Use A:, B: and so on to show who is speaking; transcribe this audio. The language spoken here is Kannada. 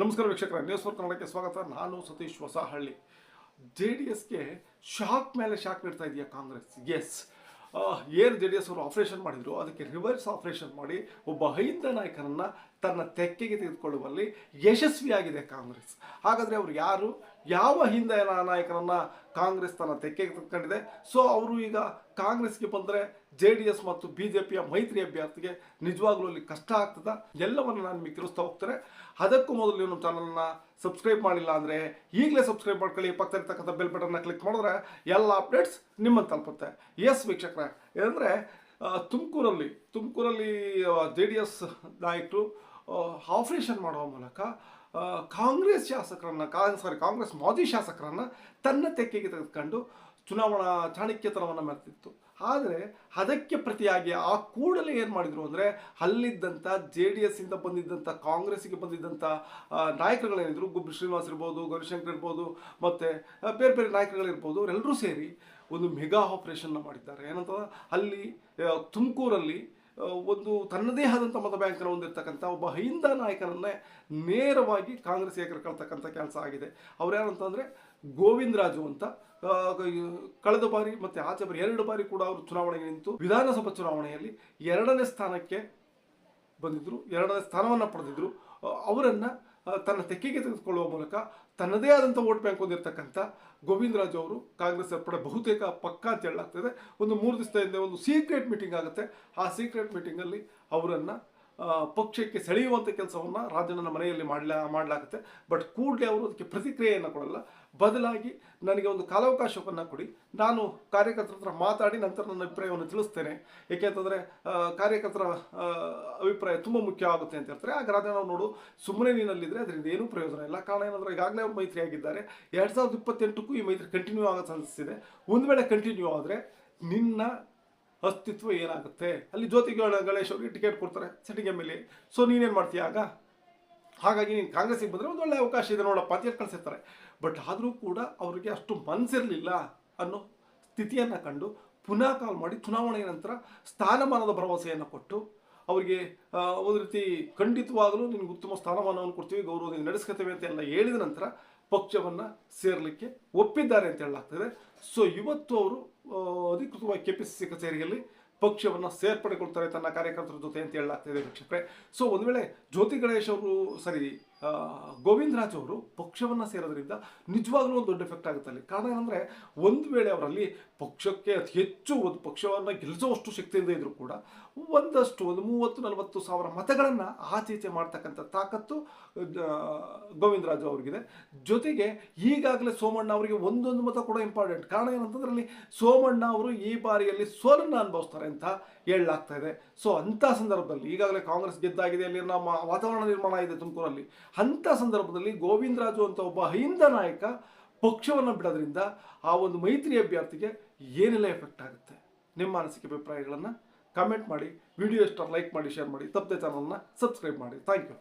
A: ನಮಸ್ಕಾರ ವೀಕ್ಷಕರ ನ್ಯೂಸ್ ಫೋರ್ ಕನ್ನಡಕ್ಕೆ ಸ್ವಾಗತ. ನಾನು ಸತೀಶ್ ಹೊಸಹಳ್ಳಿ. ಜೆ ಡಿ ಎಸ್ಗೆ ಶಾಕ್ ಮೇಲೆ ಶಾಕ್ ನೀಡ್ತಾ ಇದೆಯಾ ಕಾಂಗ್ರೆಸ್? ಎಸ್ ಏನು ಜೆ ಡಿ ಎಸ್ ಅವರು ಆಪರೇಷನ್ ಮಾಡಿದ್ರು? ಅದಕ್ಕೆ ರಿವರ್ಸ್ ಆಪರೇಷನ್ ಮಾಡಿ ಒಬ್ಬ ಅಹಿಂದ ನಾಯಕನನ್ನ ತನ್ನ ತೆಕ್ಕೆಗೆ ತೆಗೆದುಕೊಳ್ಳುವಲ್ಲಿ ಯಶಸ್ವಿಯಾಗಿದೆ ಕಾಂಗ್ರೆಸ್. ಹಾಗಾದರೆ ಅವರು ಯಾರು? ಯಾವ ಹಿಂದೆ ನಾಯಕನನ್ನ ಕಾಂಗ್ರೆಸ್ ತನ್ನ ತೆಕ್ಕೆಗೆ ತೆಗೆದುಕೊಂಡಿದೆ? ಸೊ ಅವರು ಈಗ ಕಾಂಗ್ರೆಸ್ಗೆ ಬಂದರೆ ಜೆ ಡಿ ಎಸ್ ಮತ್ತು ಬಿ ಜೆ ಪಿಯ ಮೈತ್ರಿ ಅಭ್ಯರ್ಥಿಗೆ ನಿಜವಾಗ್ಲೂ ಅಲ್ಲಿ ಕಷ್ಟ ಆಗ್ತದ? ಎಲ್ಲವನ್ನು ನಾನು ನಿಮಗೆ ತಿಳಿಸ್ತಾ ಹೋಗ್ತಾರೆ ಅದಕ್ಕೂ ಮೊದಲು ನೀವು ನಮ್ಮ ಚಾನಲ್ನ ಸಬ್ಸ್ಕ್ರೈಬ್ ಮಾಡಿಲ್ಲ ಅಂದರೆ ಈಗಲೇ ಸಬ್ಸ್ಕ್ರೈಬ್ ಮಾಡ್ಕೊಳ್ಳಿ. ಪಕ್ಕದಲ್ಲಿರ್ತಕ್ಕಂಥ ಬೆಲ್ ಬಟನ್ನ ಕ್ಲಿಕ್ ಮಾಡಿದ್ರೆ ಎಲ್ಲ ಅಪ್ಡೇಟ್ಸ್ ನಿಮ್ಮನ್ನು ತಲುಪುತ್ತೆ. ಎಸ್ ವೀಕ್ಷಕರೇ. ಏನಂದರೆ ತುಮಕೂರಲ್ಲಿ ತುಮಕೂರಲ್ಲಿ ಜೆ ಡಿ ಎಸ್ ನಾಯಕರು ಆಪರೇಷನ್ ಮಾಡುವ ಮೂಲಕ ಕಾಂಗ್ರೆಸ್ ಶಾಸಕರನ್ನ, ಕಾ ಸಾರಿ ಕಾಂಗ್ರೆಸ್ ಮಾಜಿ ಶಾಸಕರನ್ನು ತನ್ನ ತೆಕ್ಕೆಗೆ ತೆಗೆದುಕೊಂಡು ಚುನಾವಣಾ ಚಾಣಕ್ಯತನವನ್ನು ಮೆರೆತಿತ್ತು ಆದರೆ ಅದಕ್ಕೆ ಪ್ರತಿಯಾಗಿ ಆ ಕೂಡಲೇ ಏನು ಮಾಡಿದರು ಅಂದರೆ ಅಲ್ಲಿದ್ದಂಥ ಜೆ ಡಿ ಎಸ್ ಇಂದ ಬಂದಿದ್ದಂಥ ಕಾಂಗ್ರೆಸ್ಸಿಗೆ ಬಂದಿದ್ದಂಥ ನಾಯಕರುಗಳೇನಿದ್ರು, ಗುಬ್ಬಿ ಶ್ರೀನಿವಾಸ್ ಇರ್ಬೋದು ಗೌರಿಶಂಕರ್ ಇರ್ಬೋದು, ಮತ್ತು ಬೇರೆ ಬೇರೆ ನಾಯಕರುಗಳಿರ್ಬೋದು ಅವರೆಲ್ಲರೂ ಸೇರಿ ಒಂದು ಮೆಗಾ ಆಪರೇಷನ್ನ ಮಾಡಿದ್ದಾರೆ. ಏನಂತ ಅಲ್ಲಿ ತುಮಕೂರಲ್ಲಿ ಒಂದು ತನ್ನದೇ ಆದಂಥ ಮತ ಬ್ಯಾಂಕನ್ನು ಹೊಂದಿರತಕ್ಕಂಥ ಒಬ್ಬ ಹಿಂದ ನಾಯಕರನ್ನೇ ನೇರವಾಗಿ ಕಾಂಗ್ರೆಸ್ ಕಳ್ತಕ್ಕಂಥ ಕೆಲಸ ಆಗಿದೆ. ಅವ್ರು ಯಾರಂತಂದರೆ ಗೋವಿಂದರಾಜು ಅಂತ. ಕಳೆದ ಬಾರಿ ಮತ್ತು ಆಚೆ ಬಾರಿ ಎರಡು ಬಾರಿ ಕೂಡ ಅವರು ಚುನಾವಣೆಗೆ ನಿಂತು ವಿಧಾನಸಭಾ ಚುನಾವಣೆಯಲ್ಲಿ ಎರಡನೇ ಸ್ಥಾನಕ್ಕೆ ಬಂದಿದ್ದರು ಎರಡನೇ ಸ್ಥಾನವನ್ನು ಪಡೆದಿದ್ದರು ಅವರನ್ನು ತನ್ನ ತೆಕ್ಕೆಗೆ ತೆಗೆದುಕೊಳ್ಳುವ ಮೂಲಕ ತನ್ನದೇ ಆದಂಥ ವೋಟ್ ಬ್ಯಾಂಕ್ ಹೊಂದಿರತಕ್ಕಂಥ ಗೋವಿಂದರಾಜ್ ಅವರು ಕಾಂಗ್ರೆಸ್ ಸೇರ್ಪಡೆ ಬಹುತೇಕ ಪಕ್ಕಾ ಅಂತ ಹೇಳಲಾಗ್ತದೆ. ಒಂದು ಮೂರು ದಿವಸದ ಹಿಂದೆ ಒಂದು ಸೀಕ್ರೆಟ್ ಮೀಟಿಂಗ್ ಆಗುತ್ತೆ. ಆ ಸೀಕ್ರೆಟ್ ಮೀಟಿಂಗಲ್ಲಿ ಅವರನ್ನು ಪಕ್ಷಕ್ಕೆ ಸೆಳೆಯುವಂಥ ಕೆಲಸವನ್ನು ರಾಜಣ್ಣನ ಮನೆಯಲ್ಲಿ ಮಾಡಲ, ಮಾಡಲಾಗುತ್ತೆ. ಬಟ್ ಕೂಡಲೇ ಅವರು ಅದಕ್ಕೆ ಪ್ರತಿಕ್ರಿಯೆಯನ್ನು ಕೊಡಲ್ಲ. ಬದಲಾಗಿ ನನಗೆ ಒಂದು ಕಾಲಾವಕಾಶವನ್ನು ಕೊಡಿ. ನಾನು ಕಾರ್ಯಕರ್ತರ ಹತ್ರ ಮಾತಾಡಿ ನಂತರ ನನ್ನ ಅಭಿಪ್ರಾಯವನ್ನು ತಿಳಿಸ್ತೇನೆ. ಏಕೆಂತಂದರೆ ಕಾರ್ಯಕರ್ತರ ಅಭಿಪ್ರಾಯ ತುಂಬ ಮುಖ್ಯ ಆಗುತ್ತೆ ಅಂತ ಹೇಳ್ತಾರೆ. ಆಗ ರಾಜಣ್ಣ ನೋಡು ಸುಮ್ಮನೆ ನೀನಲ್ಲಿದ್ದರೆ ಅದರಿಂದ ಏನೂ ಪ್ರಯೋಜನ ಇಲ್ಲ. ಕಾರಣ ಏನಂದರೆ, ಈಗಾಗಲೇ ಅವರು ಮೈತ್ರಿ ಆಗಿದ್ದಾರೆ ಎರಡು ಸಾವಿರದ ಇಪ್ಪತ್ತೆಂಟಕ್ಕೂ ಈ ಮೈತ್ರಿ ಕಂಟಿನ್ಯೂ ಆಗೋ ಚಾನ್ಸಸ್ ಇದೆ. ಒಂದು ವೇಳೆ ಕಂಟಿನ್ಯೂ ಆದರೆ ನಿನ್ನ ಅಸ್ತಿತ್ವ ಏನಾಗುತ್ತೆ? ಅಲ್ಲಿ ಜ್ಯೋತಿ ಗ- ಗಣೇಶ್ ಅವರಿಗೆ ಟಿಕೆಟ್ ಕೊಡ್ತಾರೆ sitting M L A so ನೀನೇನು ಮಾಡ್ತೀಯ ಆಗ? ಹಾಗಾಗಿ ನೀನು ಕಾಂಗ್ರೆಸ್ಸಿಗೆ ಬಂದರೆ ಒಂದು ಒಳ್ಳೆ ಅವಕಾಶ ಇದೆ ನೋಡಪ್ಪ ಅಂತ ಹೇಳಿ ಕಳಿಸಿರ್ತಾರೆ. ಬಟ್ ಆದರೂ ಕೂಡ ಅವರಿಗೆ ಅಷ್ಟು ಮನಸ್ಸಿರಲಿಲ್ಲ ಅನ್ನೋ ಸ್ಥಿತಿಯನ್ನು ಕಂಡು ಪುನಃ ಕಾಲ್ ಮಾಡಿ ಚುನಾವಣೆಯ ನಂತರ ಸ್ಥಾನಮಾನದ ಭರವಸೆಯನ್ನು ಕೊಟ್ಟು ಅವರಿಗೆ ಒಂದು ರೀತಿ ಖಂಡಿತವಾಗಲೂ ನಿನಗೆ ಉತ್ತಮ ಸ್ಥಾನಮಾನವನ್ನು ಕೊಡ್ತೀವಿ, ಗೌರವದಿಂದ ನಡೆಸ್ಕೊತೇವೆ ಅಂತ ಎಲ್ಲ ಹೇಳಿದ ನಂತರ ಪಕ್ಷವನ್ನು ಸೇರಲಿಕ್ಕೆ ಒಪ್ಪಿದ್ದಾರೆ ಅಂತ ಹೇಳಲಾಗ್ತದೆ. ಸೊ ಇವತ್ತು ಅವರು ಅಧಿಕೃತವಾಗಿ ಕೆ ಪಿ ಸಿ ಸಿ ಕಚೇರಿಯಲ್ಲಿ ಪಕ್ಷವನ್ನು ಸೇರ್ಪಡೆಗೊಳ್ತಾರೆ ತನ್ನ ಕಾರ್ಯಕರ್ತರ ಜೊತೆ ಅಂತ ಹೇಳಲಾಗ್ತಿದೆ ವೀಕ್ಷಕರೇ. ಸೊ ಒಂದು ವೇಳೆ ಜ್ಯೋತಿ ಗಣೇಶ್ ಅವರು ಸರಿ ಗೋವಿಂದರಾಜ್ ಅವರು ಪಕ್ಷವನ್ನು ಸೇರೋದ್ರಿಂದ ನಿಜವಾಗ್ಲೂ ಒಂದು ದೊಡ್ಡ ಎಫೆಕ್ಟ್ ಆಗುತ್ತೆ ಅಲ್ಲಿ. ಕಾರಣ ಏನಂದರೆ, ಒಂದು ವೇಳೆ ಅವರಲ್ಲಿ ಪಕ್ಷಕ್ಕೆ ಅತಿ ಹೆಚ್ಚು ಒಂದು ಪಕ್ಷವನ್ನು ಗೆಲ್ಲಿಸುವಷ್ಟು ಶಕ್ತಿಯಿಂದ ಇದ್ರೂ ಕೂಡ ಒಂದಷ್ಟು, ಒಂದು ಮೂವತ್ತು, ನಲವತ್ತು ಸಾವಿರ ಮತಗಳನ್ನು ಆಚೆ ಈಚೆ ಮಾಡ್ತಕ್ಕಂಥ ತಾಕತ್ತು ಗೋವಿಂದ ಗೋವಿಂದರಾಜು ಅವರಿಗಿದೆ. ಜೊತೆಗೆ ಈಗಾಗಲೇ ಸೋಮಣ್ಣ ಅವರಿಗೆ ಒಂದೊಂದು ಮತ ಕೂಡ ಇಂಪಾರ್ಟೆಂಟ್ ಕಾರಣ ಏನಂತಂದ್ರೆ ಅಲ್ಲಿ ಸೋಮಣ್ಣ ಅವರು ಈ ಬಾರಿಯಲ್ಲಿ ಸೋಲನ್ನು ಅನುಭವಿಸ್ತಾರೆ ಅಂತ ಹೇಳಲಾಗ್ತಾ ಇದೆ ಸೊ ಅಂಥ ಸಂದರ್ಭದಲ್ಲಿ ಈಗಾಗಲೇ ಕಾಂಗ್ರೆಸ್ ಗೆದ್ದಾಗಿದೆ, ಅಲ್ಲಿ ನಮ್ಮ ವಾತಾವರಣ ನಿರ್ಮಾಣ ಇದೆ ತುಮಕೂರಲ್ಲಿ. ಅಂಥ ಸಂದರ್ಭದಲ್ಲಿ ಗೋವಿಂದರಾಜು ಅಂತ ಒಬ್ಬ ಅಹಿಂದ ನಾಯಕ ಪಕ್ಷವನ್ನು ಬಿಡೋದ್ರಿಂದ ಆ ಒಂದು ಮೈತ್ರಿ ಅಭ್ಯರ್ಥಿಗೆ ಏನೆಲ್ಲ ಎಫೆಕ್ಟ್ ಆಗುತ್ತೆ? ನಿಮ್ಮ ಅನಿಸಿಕೆ ಅಭಿಪ್ರಾಯಗಳನ್ನು ಕಮೆಂಟ್ ಮಾಡಿ. ವಿಡಿಯೋ ಇಷ್ಟ ಲೈಕ್ ಮಾಡಿ ಶೇರ್ ಮಾಡಿ. ತಪ್ಪದೆ ಚಾನಲ್ನ ಸಬ್ಸ್ಕ್ರೈಬ್ ಮಾಡಿ. Thank you